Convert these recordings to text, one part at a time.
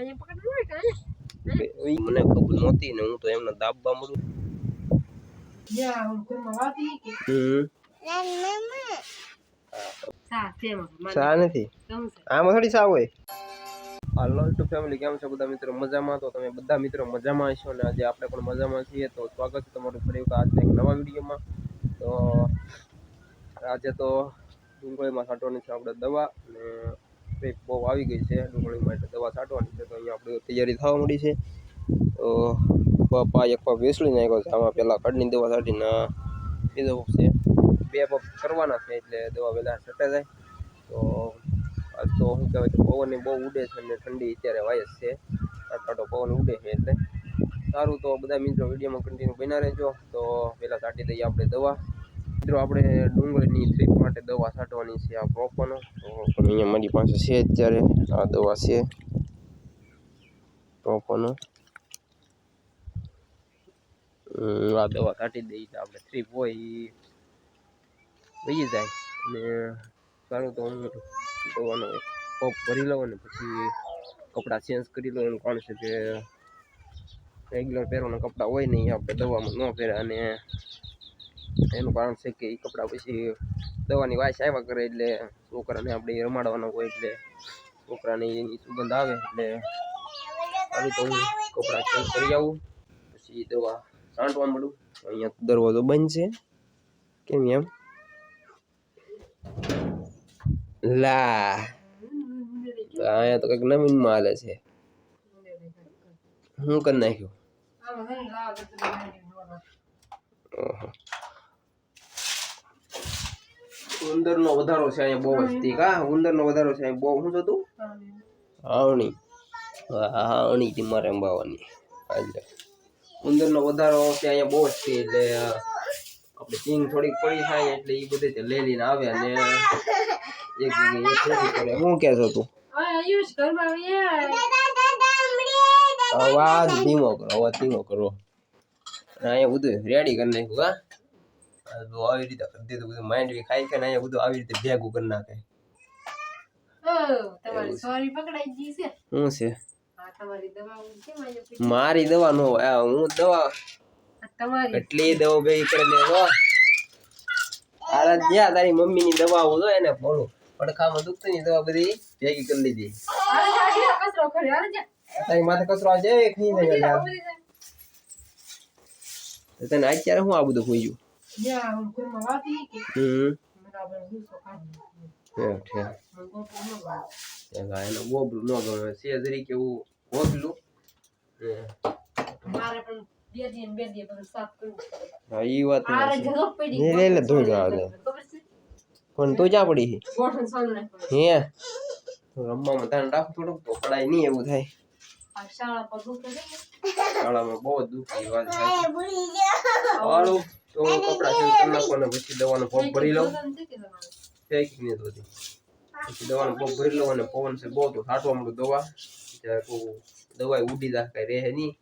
મને ખબર નહોતી ને હું તો એમને દાબવા મળું જ્યાં હું ઘરમાં વાતી કે હમ સા નથી આમાં થોડી સા હોય હાલો ટુ ફેમિલી કેમ છો બધા મિત્રો મજામાં તો તમે બધા મિત્રો મજામાં હશો અને આજે આપણે પણ મજામાં છીએ તો સ્વાગત છે તમારું ફરી વખત આજના એક નવા વિડીયોમાં તો આજે તો ડુંગળીમાં છાંટવાની છે આપણે દવા અને કંઈક બહુ આવી ગઈ છે ડુંગળી માટે દવા છાંટવાની છે તો અહીંયા આપણે તૈયારી થવા મળી છે. તો પપ્પા એક પગ વેસળી નાખ્યો છે, આમાં પહેલાં કડની દવા છાંટીને બીજો છે, બે પગ કરવાના છે એટલે દવા વહેલા છટે જાય. તો તો શું કહેવાય કે પવન બહુ ઉડે છે અને ઠંડી અત્યારે વાયસ છે. ટાટો પવન ઉડે છે એટલે. સારું તો બધા મિત્રો વિડીયોમાં કન્ટિન્યુ બન્યા રહેજો. તો પહેલાં છાંટી દઈએ આપણે દવા. મિત્રો, આપણે ડુંગળીની થ્રીપ માટે દવા છાંટવાની છે આ પ્રોપરનો અહીંયા મારી પાસે છે અત્યારે. આ દવા છે. પ્રોપરનો આ દવા કાઢી દઈએ તો આપણે થ્રીપ હોય એ વહી જાય. અને સારું તો હું દવાનો પોપ ભરી લઉં ને પછી કપડાં ચેન્જ કરી લઉં. એનું કારણ છે કે રેગ્યુલર પહેરવાના કપડાં હોય નહીં આપણે દવામાં ન પહેરે અને એનું કારણ છે કે એ કપડાં પછી દવાની વાસ આવ્યા કરે એટલે છોકરાને આપણે રમાડવાના હોય એટલે છોકરાને એની સુગંધ આવે એટલે આવી તો હું કપડાં ચેન્જ કરી આવું. પછી દવા છાંટવા મળું અહીંયા દરવાજો બંધ છે. કેમ એમ? લા અહીંયા તો કંઈક નવીનમાં છે. હું કરી નાખ્યું. ઓહો. ઉંદરનો વધારો છે અહીંયા બહુ જ તી હા. ઉંદરનો વધારો છે અહીંયા બહુ. શું થતું હાવણી. હા હાવણી થી મારે અંબાવાની. એટલે ઉંદરનો વધારો છે અહીંયા બહુ જ છે એટલે આપણે સિંગ થોડીક પડી થાય એટલે એ બધે તે લઈ લઈને આવે અને એક જગ્યાએ કરે શું તું? આયુષ ઘરમાં આવીએ. અવાજ ધીમો કરો અવાજ ધીમો કરો. અહીંયા બધું રેડી કરી નાખ્યું કા આવી રીતે કરી દીધું બધું માઇન્ડ બી ખાઈ ખાઈને અહીંયા બધું આવી રીતે ભેગું કરી નાખે. ગઈ છે? મારી દવા નો હું દવા એટલી દવા ભેગી કરી લેવો આરા જ્યાં તારી મમ્મીની દવા હોય એને બોલું પડખામાં દુખતું ની દવા બધી ભેગી કરી લીધી. તારી માથે કચરો આવે. તને અત્યારે શું આ બધું જ્યાં ન તરીકે એવું ગોબલું હે. મારે પણ બે દી બે દી બધું સાફ કરવું હા ઈ વાત આરે જગો પડી લે, લે, લે, ધોઈ જાવ, લે. પણ તું જા પડી ગોઠણ. હે તો રમવામાં ધ્યાન રાખ થોડુંક તો પડાય નહીં એવું થાય આ શાળા પર દુખે છે શાળામાં બહુ દુઃખી વાત થાય તો કપડા ચેન્જ કરી નાખો અને પછી દવાનો પગ ભરી લઉં? ફેંકી નહીં દોતી પછી દવાનો ભોગ ભરી લઉં અને પવન છે બહુ તો છાંટવા મળું દવા. ત્યારે કોઈ દવા ઉડી જાય કઈ રહે નહીં.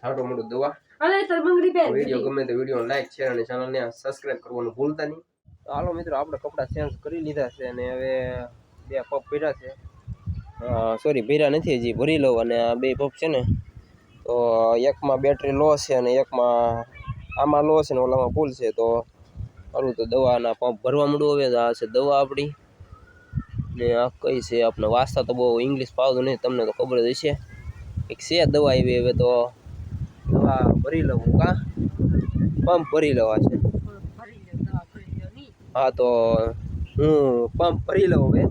છાંટવા મળું દવા. વીડિયો ગમે તો વીડિયો લાઈક શેર અને ચેનલને સબસ્ક્રાઇબ કરવાનું ભૂલતા નહીં. તો હાલો મિત્રો આપણે કપડાં ચેન્જ કરી લીધા છે અને હવે બે પગ ભર્યા છે. સોરી ભર્યા નથી હજી. ભરી લઉં અને આ બે પગ છે ને તો એકમાં બેટરી લો છે અને એકમાં આમાં લો છે ને ઓલામાં ભૂલ છે તો સારું તો દવાના પંપ ભરવા માંડું હવે આ છે દવા આપણી. ને આ કઈ છે આપણે વાંચતા તો બહુ ઇંગ્લિશ ફાવતું નહીં તમને તો ખબર જ હશે. એક છે દવા એવી હવે તો દવા ભરી લઉં કા? પંપ ભરી લેવા છે. હા તો હું પંપ ભરી લઉં હવે.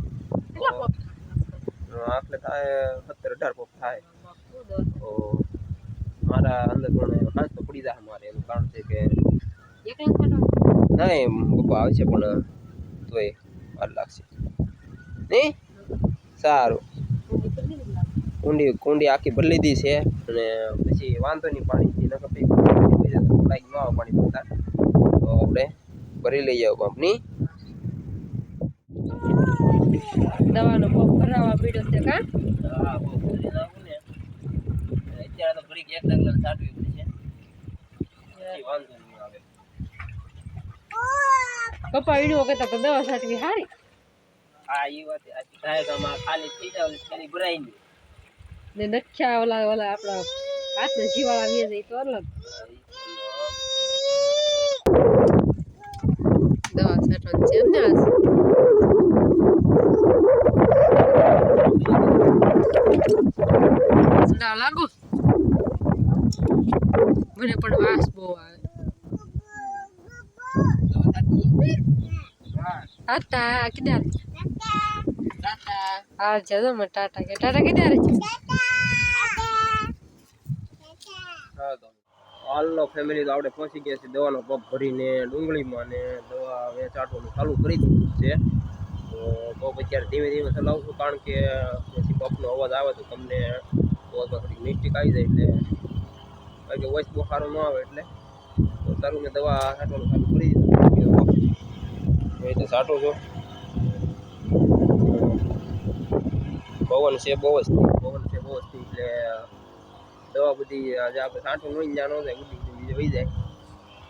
આટલે થાય સત્તર અઢાર પંપ થાય. મારા અંદર પણ હાથ તો પડી જાય મારે એનું કારણ છે કે ના. કાઢો પપ્પા આવશે પણ તોય વાર લાગશે. નહીં સારું. કુંડી કુંડી આખી ભરી લીધી છે અને પછી વાંધો નહીં પાણીથી નકર પછી લાગી ન આવે પાણી પડતા તો આપણે ભરી લઈ જાવ પંપની દવાનો પંપ ભરાવા પીડ્યો છે કા? હા અત્યારે તો ઘડીક એક ડગલા છાંટવી પડશે પછી વાંધો નહીં આવે પપ્પા વીડિયો કહેતા કે દવા છાંટવી સારી હા એ વાત આજી ગાયકામાં ખાલી થઈ જાવ એટલે ખાલી ભરાઈ નહીં ને નખ્યા ઓલા ઓલા આપણા હાથના જીવાળા વે જાય તો અલગ દવા છાંટવાની છે એમ ને આજ સંડા લાગુ પણ વાસ બહુ આવે. ટાટા કિધર હા, જજો મને ટાટા કે. ટાટા કિધર છે હાલનો ફેમિલી તો આપણે પહોંચી ગયા છે દવાનો પગ ભરીને, ડુંગળીમાં ને દવા વેચાટવાનું ચાલુ કરી દીધું છે. તો પગ અત્યારે ધીમે ધીમે ચલાવું છું, કારણ કે પછી પગનો અવાજ આવે તો તમને પગમાં થોડીક મિસ્ટેક આવી જાય એટલે કારણ કે વોઇસ બહુ સારો ન આવે એટલે તો સારું મેં દવા છાંટવાનું ચાલુ કરી દીધું. રીતે છાંટું છું. પવન છે બહુ જ પવન છે બહુ જ એટલે દવા બધી આજે આપણે છાંટવું હોય ને જ્યાં ન જાય ઉડી બીજે વહી જાય.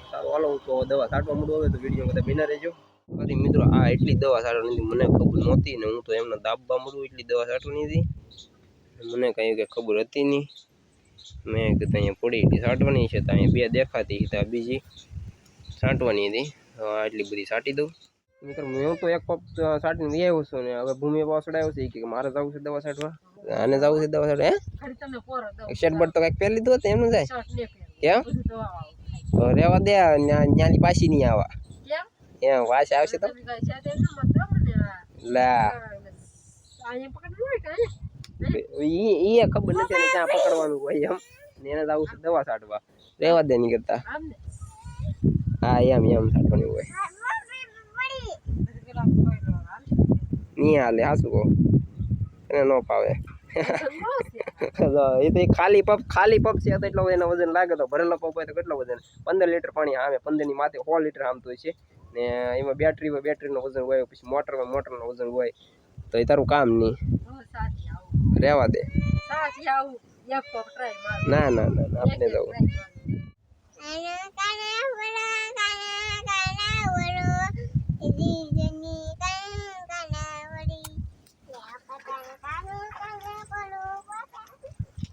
સારું, હાલો તો દવા છાંટવા મળું હવે તો વીડિયો બધા બિના રહેજો. અરે મિત્રો, આ એટલી દવા છાંટવાની હતી, મને ખબર નહોતી ને હું તો એમને દાબવા મળું એટલી દવા છાંટવાની હતી. મને કાંઈ કે ખબર હતી નહીં. મેં કીધું અહીંયા પડી હતી છાંટવાની છે તો અહીંયા બે દેખાતી હતી બીજી છાંટવાની હતી. આટલી એટલી બધી છાંટી દઉં. મિત્રો હું તો એક પપ છાંટીને લઈ આવ્યો છું ને હવે ભૂમિ પાછળ છે કે મારે જવું છે દવા છાંટવા આને જવું છે દવા છાંટવા હે? શર્ટ તો કંઈક પહેરી લીધું હતું એમનું જાય? કેમ? તો રેવા દે ન્યાની પાછી નહીં આવા. કેમ? એમ વાસ આવશે તો. લા. ઈ ઈ ખબર નથી એને ત્યાં પકડવાનું હોય એમ. ને એને આવું છે દવા છાંટવા રહેવા દે નહીં કરતા. હા, એમ એમ છાંટવાની હોય. નહીં હાલે હાસુ કહો? એને ન છે. એ તો ખાલી પપ ખાલી પપ છે એટલો એનો વજન લાગે તો ભરેલો પપ હોય તો કેટલો વજન? પંદર લીટર પાણી આવે, પંદરની માથે સો લીટર આમતું હોય છે. ને એમાં બેટરી હોય બેટરીનો વજન હોય, પછી મોટરમાં મોટરનો વજન હોય. તો એ તારું કામ નહીં. રહેવા દે. ના ના ના ના, આપણે જવું. મારું.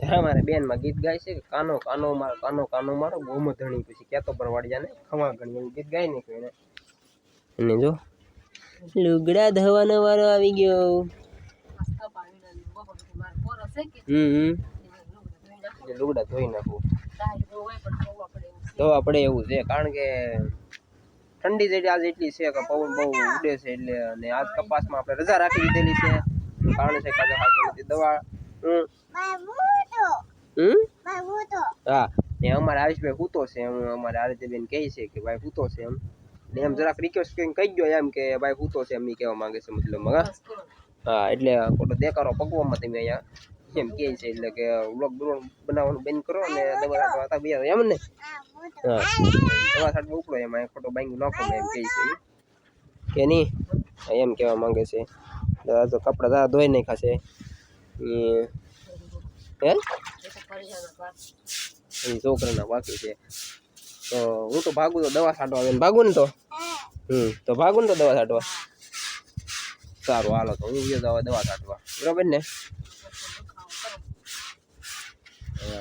હા મારે બેનમાં ગીત ગાય છે કે કાનો કાનો મારો કાનો કાનો મારો ગોમ ધણી પછી કેતો પર વાળી જાને ખમા ગણી ગીત ગાય ને એને અને જો. લુગડા ધવાનો વારો આવી ગયો મસ્ત પાણીનો બપોર પછી મારે પોરો છે કે હમ લુગડું ધોઈ નાખું. એટલે લુગડા ધોઈ નાખું. તારી બહુ હોય પણ ધોવા પડે એવું છે. તો આપણે એવું છે કારણ કે ઠંડી જેટલી આજ એટલી છે કે પવન બહુ ઉડે છે એટલે અને આજ કપાસમાં આપણે રજા રાખી દીધેલી છે. કારણ છે કે આજે દવા હા ને અમારે આયુષભાઈ હૂતો છે એમ અમારે આરતીબેન કહે છે કે ભાઈ હૂતો છે એમ. ને એમ જરાક રિક્વેસ્ટ કરીને કહી ગયો એમ કે ભાઈ હૂતો છે એમ ઈ કહેવા માંગે છે મતલબ હા. હા એટલે ખોટો દેકારો પકવામાં તમે અહીંયા. એમ કે છે એટલે કે વ્લોગ બનાવવાનું બંધ કરો અને દવા તો હતા બીજા એમ ને? હા. દવા છાંટવા ઉપડો એમાં ખોટો બાંગી નાખો એમ કહે છે. કે નહીં? એમ કહેવા માંગે છે. દાદા તો કપડાં દાદા ધોઈ નાખ્યા છે. હે? એ. એ છોકરાના બાકી છે. તો હું તો ભાગું તો દવા છાંટવા આવે ભાગું ને તો? હમ તો ભાગું ને તો દવા છાંટવા. સારું હાલો તો હું ગયો દવા દવા છાંટવા. બરાબર ને?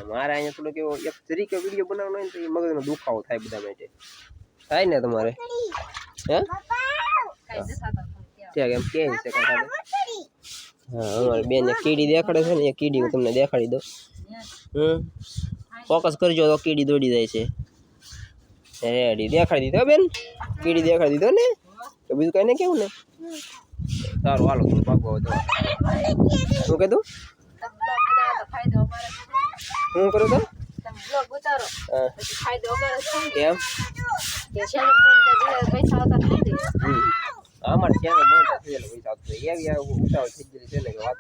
મારે અહીંયા થોડું એવો એક તરીકે વીડિયો બનાવવાનો હોય ને તો એ મગજનો દુખાવો થાય બધા માટે થાય ને તમારે હે ત્યાં. એમ કે છે કાંઈ હા અમારી બેન કીડી દેખાડે છે ને એ કીડી હું તમને દેખાડી દઉં હમ ફોકસ કરજો તો કીડી દોડી જાય છે રેડી દેખાડી દીધો બેન કીડી દેખાડી દીધો ને તો બીજું કઈ નહીં કેવું ને સારું હાલો તું ભાગો હવે શું કીધું શું કરું તો? બ્લોગ ઉતારો. પછી ફાયદો અમારે છે. કેમ? કે શેર મોનિટર પૈસા આવતા થઈ દે પૈસા આપતો એવી આ ઉતાવળ થઈ ગયેલી છે ને વાત.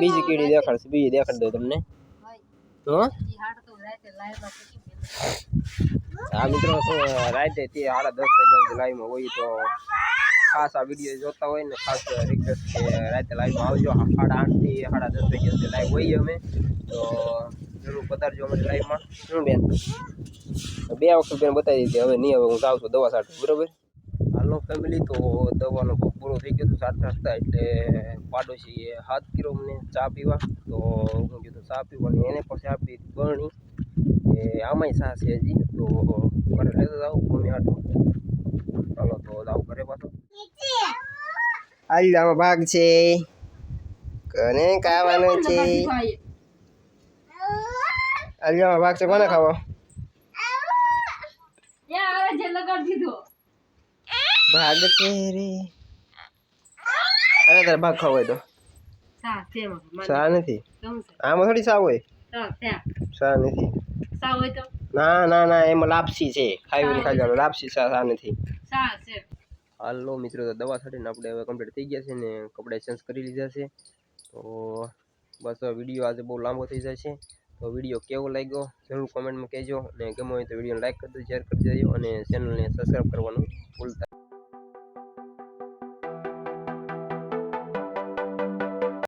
બીજી કીડી દેખાડશે બીજી દેખાડ દઉં તમને. હો? તો આ મિત્રો રાતે તે સાડા દસ વાગ્યા લાઈવમાં હોય તો ખાસ આ વીડિયો જોતા હોય ને ખાસ રિક્વેસ્ટ કે રાતે લાઈવમાં આવજો. સાડા આઠથી સાડા દસ વાગ્યા સુધી લાઈવ હોઈએ અમે. તો જરૂર પધારજો અમારી લાઈવમાં શું બેન? બે વખત બેન બતાવી દીધી. હવે નહીં, હવે હું જાઉં છું દવા સાટું બરાબર? હાલો હાલો ફેમિલી તો દવાનો પૂરો થઈ ગયો હતો સાત સાતતા એટલે પાડોશીએ હાથ કર્યો મને ચા પીવા. તો હું કીધું ચા પીવાની એને પછી આપી ગણી એ આમાંય સાસ છે હજી. તો ઘરે લેતો જાઉં. મમ્મી હાટું. ચાલો તો જાઉં ઘરે પાછો. આમાં ભાગ છે. કોને ખાવાનું છે? આલિયામાં ભાગ છે, કોને ખાવો? ભાગ છે રે. અરે, તારે ભાગ ખાવો તો. સા નથી. આમાં થોડી સા હોય. સા નથી. ના ના ના, એમાં લાપસી છે. ખાવી ખાઈ લાપસી સા સા નથી. સા છે હાલો મિત્રો, તો દવા છાંટીને આપણે હવે કમ્પ્લીટ થઈ ગયા છે ને કપડાં ચેન્જ કરી લીધા છે તો બસ વીડિયો આજે બહુ લાંબો થઈ જાય છે તો વીડિયો કેવો લાગ્યો જરૂર કોમેન્ટમાં કહેજો અને ગમે હોય તો વીડિયો લાઈક કરી દેજો શેર કરી દેજો અને ચેનલને સબસ્ક્રાઈબ કરવાનું ભૂલતા.